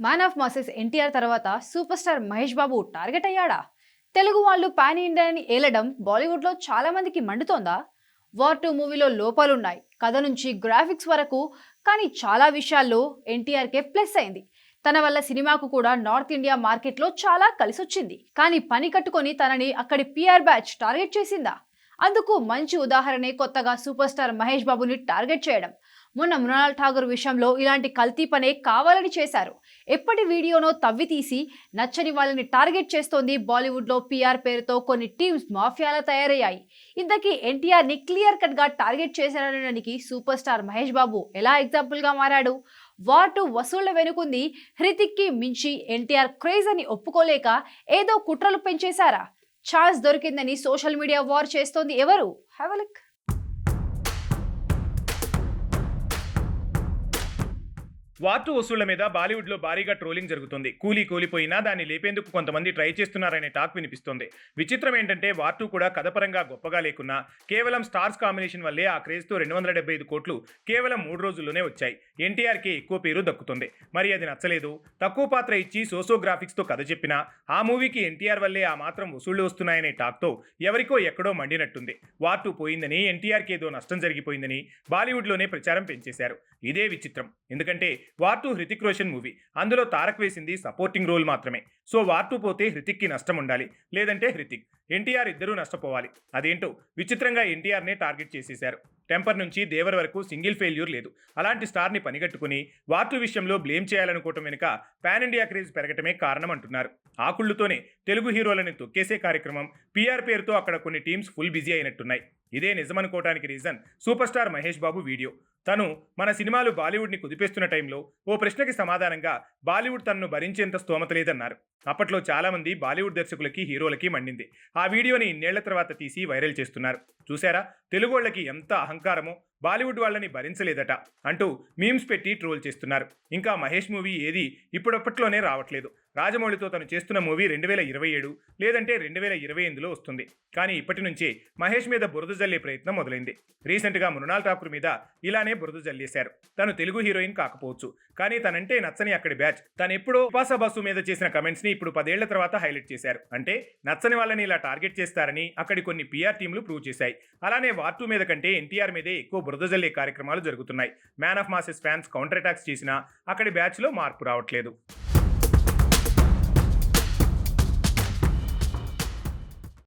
Man of masses NTR తర్వాత super star Mahesh Babu target అయ్యాడా? Telugu వాళ్ళు pan ఇండియాని ఏలడం బాలీవుడ్లో చాలామందికి మండుతోందా? వార్ టూ మూవీలో లోపాలున్నాయి. కథ నుంచి గ్రాఫిక్స్ వరకు కానీ చాలా విషయాల్లో ఎన్టీఆర్కే ప్లస్ అయింది. తన వల్ల సినిమాకు కూడా నార్త్ ఇండియా మార్కెట్లో చాలా కలిసొచ్చింది. కానీ పని కట్టుకొని తనని అక్కడి పిఆర్ బ్యాచ్ టార్గెట్ చేసిందా? అందుకు మంచి ఉదాహరణే కొత్తగా సూపర్ స్టార్ మహేష్ బాబుని టార్గెట్ చేయడం. మొన్న మృణాల్ ఠాగూర్ విషయంలో ఇలాంటి కల్తీ పనే కావాలని చేశారు. ఎప్పటి వీడియోనో తవ్వి తీసి నచ్చని వాళ్ళని టార్గెట్ చేస్తోంది బాలీవుడ్లో పీఆర్ పేరుతో కొన్ని టీమ్స్ మాఫియాలా తయారయ్యాయి. ఇంతకీ ఎన్టీఆర్ని క్లియర్ కట్గా టార్గెట్ చేశారనడానికి సూపర్ స్టార్ మహేష్ బాబు ఎలా ఎగ్జాంపుల్గా మారాడు? వార్ టూ వసూళ్ళ వెనుకుంది హృతిక్కి మించి ఎన్టీఆర్ క్రేజ్ అని ఒప్పుకోలేక ఏదో కుట్రలు పెంచేశారా? ఛాన్స్ దొరికిందని సోషల్ మీడియా వార్ చేస్తోంది ఎవరు? హ్యావ్ వార్టు వసూళ్ళ మీద బాలీవుడ్లో భారీగా ట్రోలింగ్ జరుగుతుంది. కూలీ కూలిపోయినా దాన్ని లేపేందుకు కొంతమంది ట్రై చేస్తున్నారనే టాక్ వినిపిస్తోంది. విచిత్రం ఏంటంటే వార్టు కూడా కథపరంగా గొప్పగా లేకున్నా కేవలం స్టార్స్ కాంబినేషన్ వల్లే ఆ క్రేజ్తో రెండు వందల డెబ్బై ఐదు కోట్లు కేవలం మూడు రోజుల్లోనే వచ్చాయి. ఎన్టీఆర్కి ఎక్కువ పేరు దక్కుతుంది. మరి అది నచ్చలేదు. తక్కువ పాత్ర ఇచ్చి సోసో గ్రాఫిక్స్తో కథ చెప్పినా ఆ మూవీకి ఎన్టీఆర్ వల్లే ఆ మాత్రం వసూళ్ళు వస్తున్నాయనే టాక్తో ఎవరికో ఎక్కడో మండినట్టుంది. వార్టు పోయిందని ఎన్టీఆర్కి ఏదో నష్టం జరిగిపోయిందని బాలీవుడ్లోనే ప్రచారం పెంచేశారు. ఇదే విచిత్రం. ఎందుకంటే war two Hrithik Roshan movie. అందులో తారక్ వేసింది సపోర్టింగ్ రోల్ మాత్రమే. సో వార్ టూ పోతే హృతిక్కి నష్టం ఉండాలి. లేదంటే హృతిక్. ఎన్టీఆర్ ఇద్దరూ నష్టపోవాలి. అదేంటో? విచిత్రంగా ఎన్టీఆర్నే టార్గెట్ చేసేశారు. టెంపర్ నుంచి దేవర్ వరకు సింగిల్ ఫెయిల్యూర్ లేదు. అలాంటి స్టార్ని పనిగట్టుకుని వార్టు విషయంలో బ్లేమ్ చేయాలనుకోవటం వెనుక పాన్ ఇండియా క్రేజ్ పెరగటమే కారణం అంటున్నారు. ఆ తెలుగు హీరోలని తొక్కేసే కార్యక్రమం పీఆర్ పేరుతో అక్కడ కొన్ని టీమ్స్ ఫుల్ బిజీ అయినట్టున్నాయి. ఇదే నిజమనుకోవటానికి reason. Super star Mahesh Babu video. తను మన సినిమాలు బాలీవుడ్ని కుదిపేస్తున్న టైంలో ఓ ప్రశ్నకి సమాధానంగా బాలీవుడ్ తనను భరించేంత స్తోమత లేదన్నారు. అప్పట్లో చాలామంది బాలీవుడ్ దర్శకులకి హీరోలకి మండింది. ఆ వీడియోని ఇన్నేళ్ళ తర్వాత తీసి వైరల్ చేస్తున్నారు. చూసారా తెలుగు వాళ్ళకి ఎంత అహంకారమో బాలీవుడ్ వాళ్ళని భరించలేదట అంటూ మీమ్స్ పెట్టి ట్రోల్ చేస్తున్నారు. ఇంకా మహేష్ మూవీ ఏది ఇప్పుడప్పట్లోనే రావట్లేదు. రాజమౌళితో తను చేస్తున్న మూవీ రెండు వేల ఇరవై ఏడు లేదంటే రెండు వేల ఇరవై ఎనిమిదిలో వస్తుంది. కానీ ఇప్పటి నుంచే మహేష్ మీద బురద జల్లే ప్రయత్నం మొదలైంది. రీసెంట్గా మృణాల్ ఠాకూర్ మీద ఇలానే బురద జల్లేశారు. తను తెలుగు హీరోయిన్ కాకపోవచ్చు. కానీ తనంటే నచ్చని అక్కడి బ్యాచ్ తను ఎప్పుడో ఉపాస బస్సు మీద చేసిన కమెంట్స్ని ఇప్పుడు పదేళ్ళ తర్వాత హైలైట్ చేశారు. అంటే నచ్చని వాళ్ళని ఇలా టార్గెట్ చేస్తారని అక్కడి కొన్ని పిఆర్ టీంలు ప్రూవ్ చేశాయి. అలానే వార్టూ మీద కంటే ఎన్టీఆర్ మీదే ఎక్కువ బురద కార్యక్రమాలు జరుగుతున్నాయి. Man of masses fans counter attacks చేసినా అక్కడి బ్యాచ్లో మార్పు రావట్లేదు.